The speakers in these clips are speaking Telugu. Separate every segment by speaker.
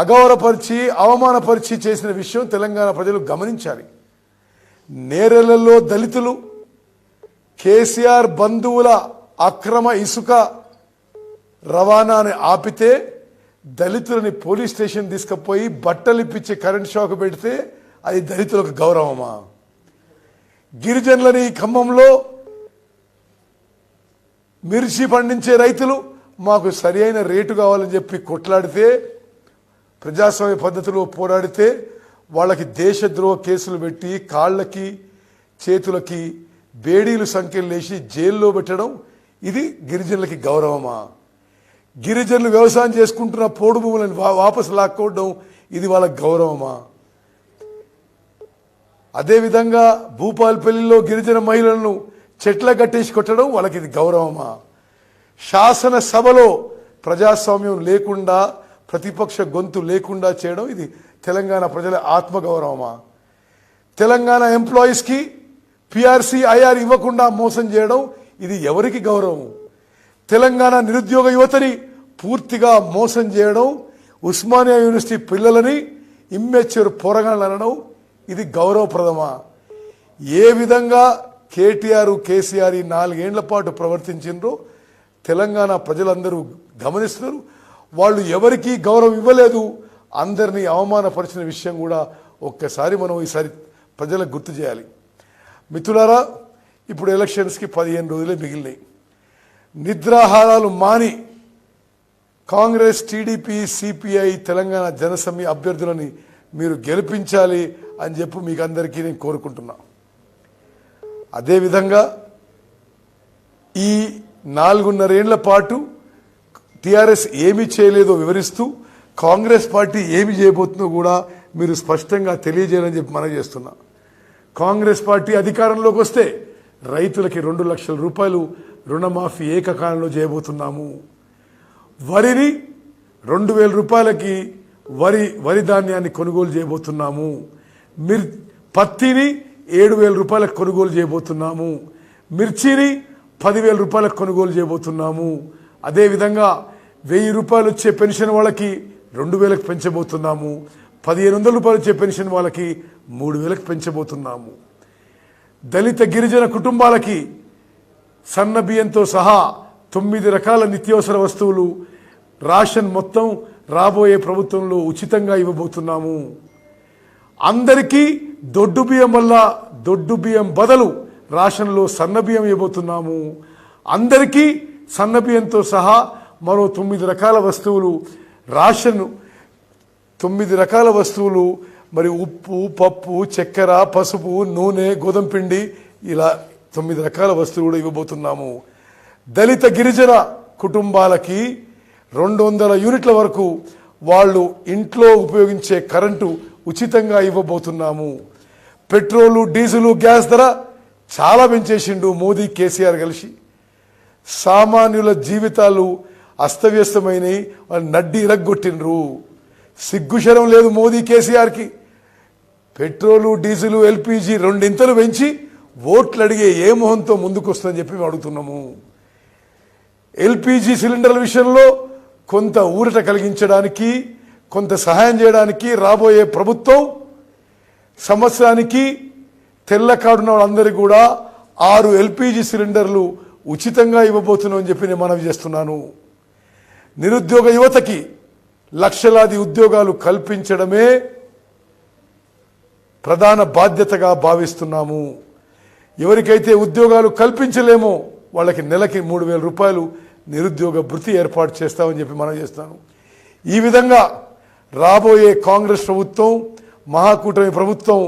Speaker 1: అగౌరవపరిచి అవమానపరిచి చేసిన విషయం తెలంగాణ ప్రజలు గమనించాలి. నేరలలో దళితులు కేసీఆర్ బంధువుల అక్రమ ఇసుక రవాణాని ఆపితే దళితులని పోలీస్ స్టేషన్ తీసుకుపోయి బట్టలు ఇప్పించి కరెంట్ షాక్ పెడితే అది దళితులకు గౌరవమా? గిరిజనులని ఈ ఖమ్మంలో మిర్చి పండించే రైతులు మాకు సరి అయిన రేటు కావాలని చెప్పి కొట్లాడితే ప్రజాస్వామ్య పద్ధతిలో పోరాడితే వాళ్ళకి దేశద్రోహ కేసులు పెట్టి కాళ్ళకి చేతులకి బేడీలు సంఖ్యలు వేసి జైల్లో పెట్టడం ఇది గిరిజనులకి గౌరవమా? గిరిజనులు వ్యవసాయం చేసుకుంటున్న పోడు భూములను వాపసు లాక్కోవడం ఇది వాళ్ళకి గౌరవమా? అదేవిధంగా భూపాలపల్లిలో గిరిజన మహిళలను చెట్ల కట్టేసి కొట్టడం వాళ్ళకి ఇది గౌరవమా? శాసనసభలో ప్రజాస్వామ్యం లేకుండా ప్రతిపక్ష గొంతు లేకుండా చేయడం ఇది తెలంగాణ ప్రజల ఆత్మగౌరవమా? తెలంగాణ ఎంప్లాయీస్కి పిఆర్సీ ఐఆర్ ఇవ్వకుండా మోసం చేయడం ఇది ఎవరికి గౌరవం తెలంగాణ నిరుద్యోగ యువతని పూర్తిగా మోసం చేయడం ఉస్మానియా యూనివర్సిటీ పిల్లలని ఇమ్మెచ్యూర్ పోరగాళ్ళు అనడం ఇది గౌరవప్రదమా? ఏ విధంగా కేటీఆర్ కేసీఆర్ ఈ నాలుగేండ్ల పాటు ప్రవర్తించిండ్రో తెలంగాణ ప్రజలందరూ గమనిస్తున్నారు. వాళ్ళు ఎవరికీ గౌరవం ఇవ్వలేదు. అందరినీ అవమానపరిచిన విషయం కూడా ఒక్కసారి మనం ఈసారి ప్రజలకు గుర్తు చేయాలి. మిత్రులారా ఇప్పుడు ఎలక్షన్స్కి పదిహేను రోజులే మిగిలినాయి. నిద్రాహారాలు మాని కాంగ్రెస్ టీడీపీ సిపిఐ తెలంగాణ జనసమి అభ్యర్థులని మీరు గెలిపించాలి అని చెప్పి మీకు అందరికీ నేను కోరుకుంటున్నా. అదేవిధంగా ఈ నాలుగున్నరేళ్ళ పాటు టీఆర్ఎస్ ఏమి చేయలేదో వివరిస్తూ కాంగ్రెస్ పార్టీ ఏమి చేయబోతుందో కూడా మీరు స్పష్టంగా తెలియజేయాలని చెప్పి మనం చేస్తున్నా. కాంగ్రెస్ పార్టీ అధికారంలోకి వస్తే రైతులకి రెండు లక్షల రూపాయలు రుణమాఫీ ఏకకాలంలో చేయబోతున్నాము. వరిని రెండు వేల రూపాయలకి వరి వరి ధాన్యాన్ని కొనుగోలు చేయబోతున్నాము. మిర్ పత్తిని ఏడు వేల రూపాయలకు కొనుగోలు చేయబోతున్నాము. మిర్చిని పదివేల రూపాయలకు కొనుగోలు చేయబోతున్నాము. అదేవిధంగా వెయ్యి రూపాయలు వచ్చే పెన్షన్ వాళ్ళకి రెండు వేలకు పెంచబోతున్నాము. పదిహేను వందల రూపాయలు వచ్చే పెన్షన్ వాళ్ళకి మూడు వేలకు పెంచబోతున్నాము. దళిత గిరిజన కుటుంబాలకి సన్న బియ్యంతో సహా తొమ్మిది రకాల నిత్యావసర వస్తువులు రాషన్ మొత్తం రాబోయే ప్రభుత్వంలో ఉచితంగా ఇవ్వబోతున్నాము. అందరికీ దొడ్డు బియ్యం వల్ల దొడ్డు బియ్యం బదులు రాషన్లో సన్న బియ్యం ఇవ్వబోతున్నాము. అందరికీ సన్న బియ్యంతో సహా మరో తొమ్మిది రకాల వస్తువులు రాషన్. తొమ్మిది రకాల వస్తువులు మరి ఉప్పు పప్పు చక్కెర పసుపు నూనె గోధుమ పిండి ఇలా తొమ్మిది రకాల వస్తువులు కూడా ఇవ్వబోతున్నాము. దళిత గిరిజన కుటుంబాలకి రెండు వందల యూనిట్ల వరకు వాళ్ళు ఇంట్లో ఉపయోగించే కరెంటు ఉచితంగా ఇవ్వబోతున్నాము. పెట్రోలు డీజిలు గ్యాస్ ధర చాలా పెంచేసిండు మోదీ కేసీఆర్ కలిసి. సామాన్యుల జీవితాలు అస్తవ్యస్తమైనవి వాళ్ళు నడ్డి ఇరగ్గొట్టిండ్రు. సిగ్గుశరం లేదు మోదీ కేసీఆర్కి. పెట్రోలు డీజిల్ ఎల్పిజి రెండింతలు పెంచి ఓట్లు అడిగే ఏ మొహంతో ముందుకొస్తుందని చెప్పి మేము అడుగుతున్నాము. ఎల్పిజి సిలిండర్ల విషయంలో కొంత ఊరట కలిగించడానికి కొంత సహాయం చేయడానికి రాబోయే ప్రభుత్వం సంవత్సరానికి తెల్ల కార్డున్న వాళ్ళందరికీ కూడా ఆరు ఎల్పిజి సిలిండర్లు ఉచితంగా ఇవ్వబోతున్నామని చెప్పి నేను మనవి చేస్తున్నాను. నిరుద్యోగ యువతకి లక్షలాది ఉద్యోగాలు కల్పించడమే ప్రధాన బాధ్యతగా భావిస్తున్నాము. ఎవరికైతే ఉద్యోగాలు కల్పించలేమో వాళ్ళకి నెలకి మూడు వేల రూపాయలు నిరుద్యోగ భృతి ఏర్పాటు చేస్తామని చెప్పి మనం చేస్తాను ఈ విధంగా రాబోయే కాంగ్రెస్ ప్రభుత్వం మహాకూటమి ప్రభుత్వం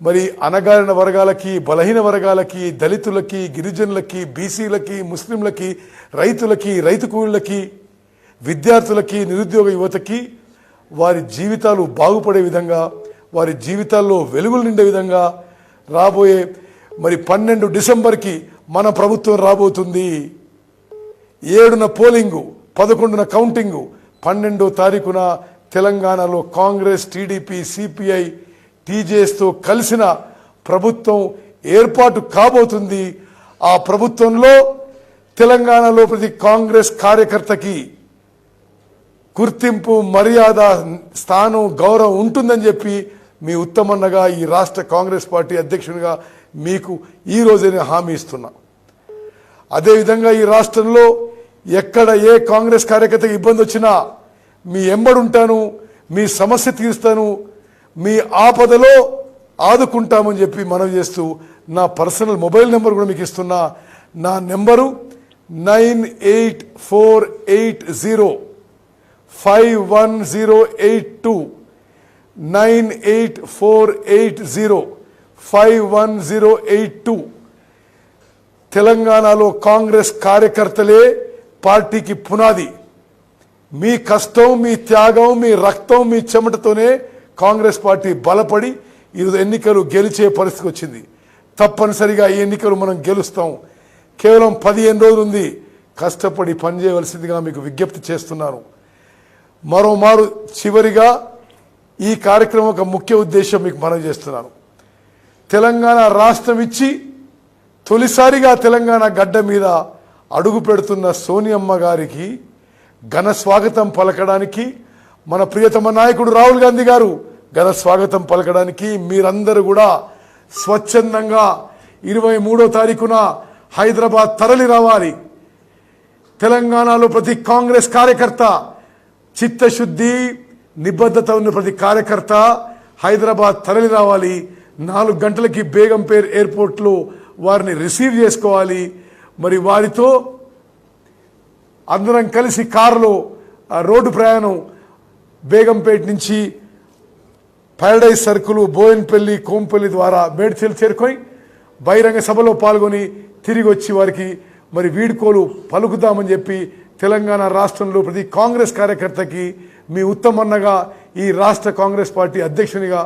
Speaker 1: మరి అనగారిన వర్గాలకి బలహీన వర్గాలకి దళితులకి గిరిజనులకి బీసీలకి ముస్లింలకి రైతులకి రైతు కూలీలకి విద్యార్థులకి నిరుద్యోగ యువతకి వారి జీవితాలు బాగుపడే విధంగా వారి జీవితాల్లో వెలుగులు నిండే విధంగా రాబోయే మరి పన్నెండు డిసెంబర్కి మన ప్రభుత్వం రాబోతుంది. ఏడున పోలింగు పదకొండున కౌంటింగు పన్నెండో తారీఖున తెలంగాణలో కాంగ్రెస్ టీడీపీ సిపిఐ టీజేఎస్తో కలిసిన ప్రభుత్వం ఏర్పాటు కాబోతుంది. ఆ ప్రభుత్వంలో తెలంగాణలో ప్రతి కాంగ్రెస్ కార్యకర్తకి గుర్తింపు మర్యాద స్థానం గౌరవం ఉంటుందని చెప్పి మీ ఉత్తమన్నగా ఈ రాష్ట్ర కాంగ్రెస్ పార్టీ అధ్యక్షునిగా మీకు ఈ రోజే నేను హామీ ఇస్తున్నా. అదేవిధంగా ఈ రాష్ట్రంలో ఎక్కడ ఏ కాంగ్రెస్ కార్యకర్తకి ఇబ్బంది వచ్చినా మీ ఎంబడుంటాను మీ సమస్య తీరుస్తాను మీ ఆపదలో ఆదుకుంటామని చెప్పి మనవి చేస్తూ నా పర్సనల్ మొబైల్ నెంబర్ కూడా మీకు ఇస్తున్నా. నా number nine eight four eight zero five one zero eight two nine eight four eight zero five one zero eight two. తెలంగాణలో కాంగ్రెస్ కార్యకర్తలే పార్టీకి పునాది. మీ కష్టం మీ త్యాగం మీ రక్తం మీ చెమటతోనే కాంగ్రెస్ పార్టీ బలపడి ఈరోజు ఎన్నికలు గెలిచే పరిస్థితి వచ్చింది. తప్పనిసరిగా ఈ ఎన్నికలు మనం గెలుస్తాం. కేవలం పదిహేను రోజులు ఉంది కష్టపడి పనిచేయవలసిందిగా మీకు విజ్ఞప్తి చేస్తున్నాను. మరోమారు చివరిగా ఈ కార్యక్రమం ఒక ముఖ్య ఉద్దేశం మీకు మనం చేస్తున్నాను. తెలంగాణ రాష్ట్రం ఇచ్చి తొలిసారిగా తెలంగాణ గడ్డ మీద అడుగు పెడుతున్న సోనియమ్మ గారికి ఘన స్వాగతం పలకడానికి మన ప్రియతమ నాయకుడు రాహుల్ గాంధీ గారు ఘన స్వాగతం పలకడానికి మీరందరూ కూడా స్వచ్ఛందంగా ఇరవై మూడో తారీఖున హైదరాబాద్ తరలి రావాలి. తెలంగాణలో ప్రతి కాంగ్రెస్ కార్యకర్త చిత్తశుద్ధి నిబద్ధత ఉన్న ప్రతి కార్యకర్త హైదరాబాద్ తరలి రావాలి. నాలుగు గంటలకి బేగంపేర్ ఎయిర్పోర్ట్లో వారిని రిసీవ్ చేసుకోవాలి. మరి వారితో అందరం కలిసి కారులో రోడ్డు ప్రయాణం బేగంపేట నుంచి పారడైజ్ సర్కులు బోయన్పల్లి కోంపల్లి ద్వారా మేడ్చల్ చేరుకొని బహిరంగ సభలో పాల్గొని తిరిగి వచ్చి వారికి మరి వీడ్కోలు పలుకుదామని చెప్పి తెలంగాణ రాష్ట్రంలో ప్రతి కాంగ్రెస్ కార్యకర్తకి మీ ఉత్తమన్నగా ఈ రాష్ట్ర కాంగ్రెస్ పార్టీ అధ్యక్షునిగా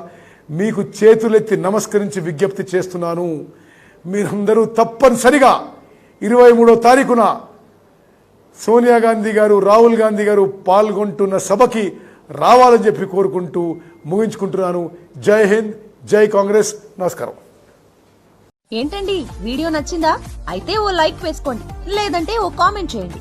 Speaker 1: మీకు చేతులెత్తి నమస్కరించి విజ్ఞప్తి చేస్తున్నాను. మీరందరూ తప్పనిసరిగా ఇరవై మూడో తారీఖున సోనియా గాంధీ గారు రాహుల్ గాంధీ గారు పాల్గొంటున్న సభకి రావాలని చెప్పి కోరుకుంటూ ముగించుకుంటున్నాను. జై హింద్ జై కాంగ్రెస్. నమస్కారం.
Speaker 2: ఏంటండి? వీడియో నచ్చిందా? అయితే ఓ లైక్ వేసుకోండి. లేదంటే ఓ కామెంట్ చేయండి.